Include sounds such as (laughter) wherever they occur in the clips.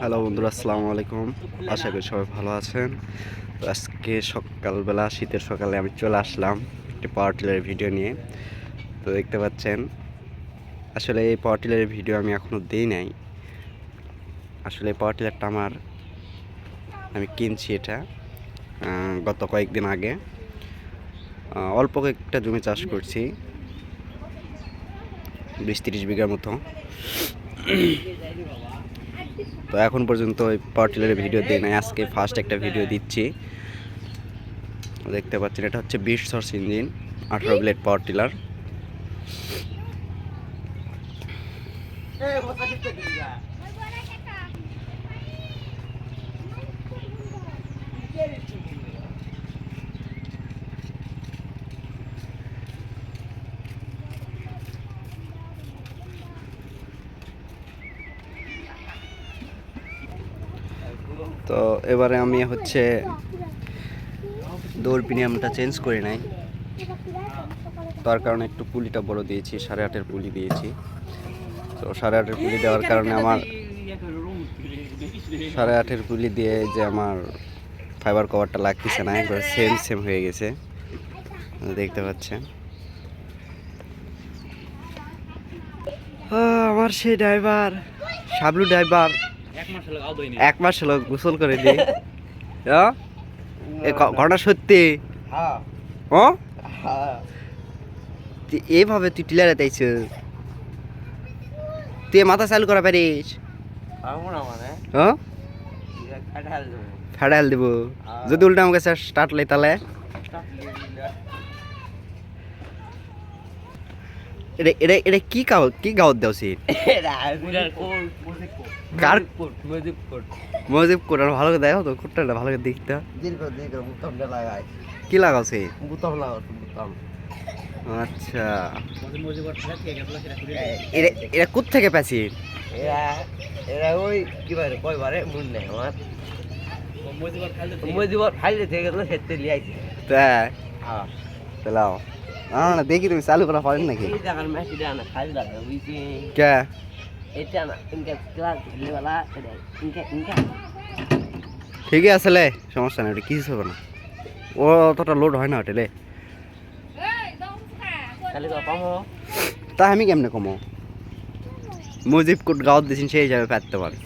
Hello বন্ধুরা, আসসালামু আলাইকুম। আশা করি সবাই ভালো আছেন। আজকে সকালবেলা, শীতের সকালে আমি চলে আসলাম একটি পাওয়ার টিলারের ভিডিও নিয়ে। তো দেখতে পাচ্ছেন, আসলে এই পাওয়ার টিলারের ভিডিও আমি এখনও দিই নাই। আসলে এই পাওয়ার টিলারটা আমার, আমি কিনছি এটা গত কয়েকদিন আগে। অল্প কয়েকটা জমি চাষ করছি। বিশ তিরিশ বিঘার মতো। তো এখন পর্যন্ত ওই পাওয়ার টিলারের ভিডিও দিই নাই, আজকে ফার্স্ট একটা ভিডিও দিচ্ছি। দেখতে পাচ্ছেন, এটা হচ্ছে বিশ সর্স ইঞ্জিন আঠারো ব্লেড পাওয়ার টিলার তো এবারে আমি হচ্ছে দৌড় প্রিমিয়ামটা চেঞ্জ করে নাই। তার কারণে একটু পুলিটা বড় দিয়েছি, সাড়ে আটের পুলি দিয়েছি। তো সাড়ে আটের পুলি দেওয়ার কারণে আমার সাড়ে আটের পুলি দিয়ে যে আমার ফাইবার কভারটা লাগতেছে না, একবার সেম সেম হয়ে গেছে। দেখতে পাচ্ছেন। আমার সেই ড্রাইভার সাবলু ড্রাইভার। এক মাস হলো গোসল করে দিই। (laughs) হ্যাঁ? এ ঘটনা সত্যি? ও তুই এইভাবে তুই টিলারে তাইছ? তুই মাথা চালু করা পারিস? হ্যাঁ ফেডাল দিব। যদি উল্টা আমাকে স্টার্ট লাই তাহলে। এটা এটা এটা কি গাও কি গাওত দেও সি কার? মজিব কোটার ভালো করে দেখো তো কোটাটা ভালো করে দেখতে। কি লাগাও সে আচ্ছা। মজিবর ফেলা থেকে গেল সেটা খুলে এটা এটা কোথ থেকে পেছি মজিবর ফেলতে তাই চালাও না না দেখি তুমি চালু করা পারেন নাকি? কে? ঠিকই আছে লে সমস্যা নেই ওটা কিছু হবে না। ও অতটা লোড হয় না হোটেলে তা আমি কেমনে কমো? মুজিব কোট গাঁত দিয়েছেন সেই হিসাবে পারতে পারি।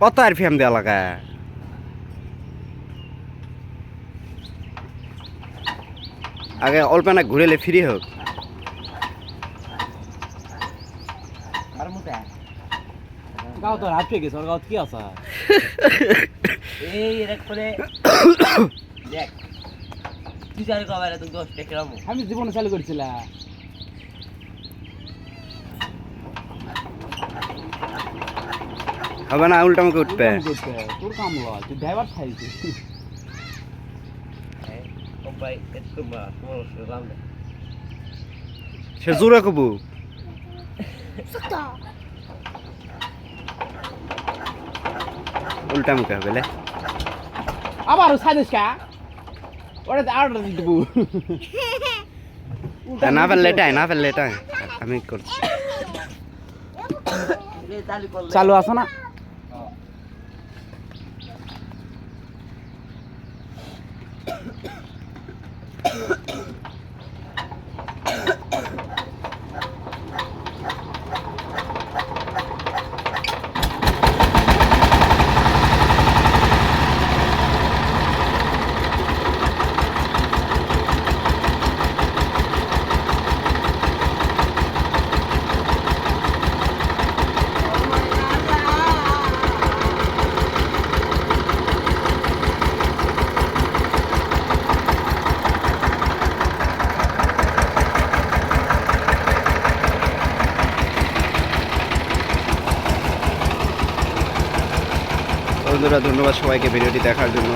কত আর ফেম দেওয়া লাগা? আগে অল্প না ঘুরেলে ফ্রি হোক। গাও তো হাত পেয়ে গেছে কি আছে? এই দেখ। আমি জীবনে চালু করছিলাম। হবে না উল্টা আমাকে উঠবে। তোর কাম লয় তুই ড্রাইভার খাইছিস সে জোরে কবু? উল্টা মুখে হবে আবার সাদিস কা? ওরে আর দিব। না পারলে এটাই না পারলে এটাই আমি করছি। চালু আছে না? Yeah. বন্ধুরা, ধন্যবাদ সবাইকে ভিডিওটি দেখার জন্য।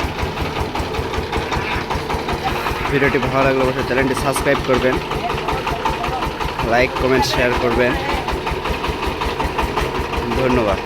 ভিডিওটি ভালো লাগলে অবশ্যই চ্যানেলটি সাবস্ক্রাইব করবেন, লাইক, কমেন্ট, শেয়ার করবেন। ধন্যবাদ।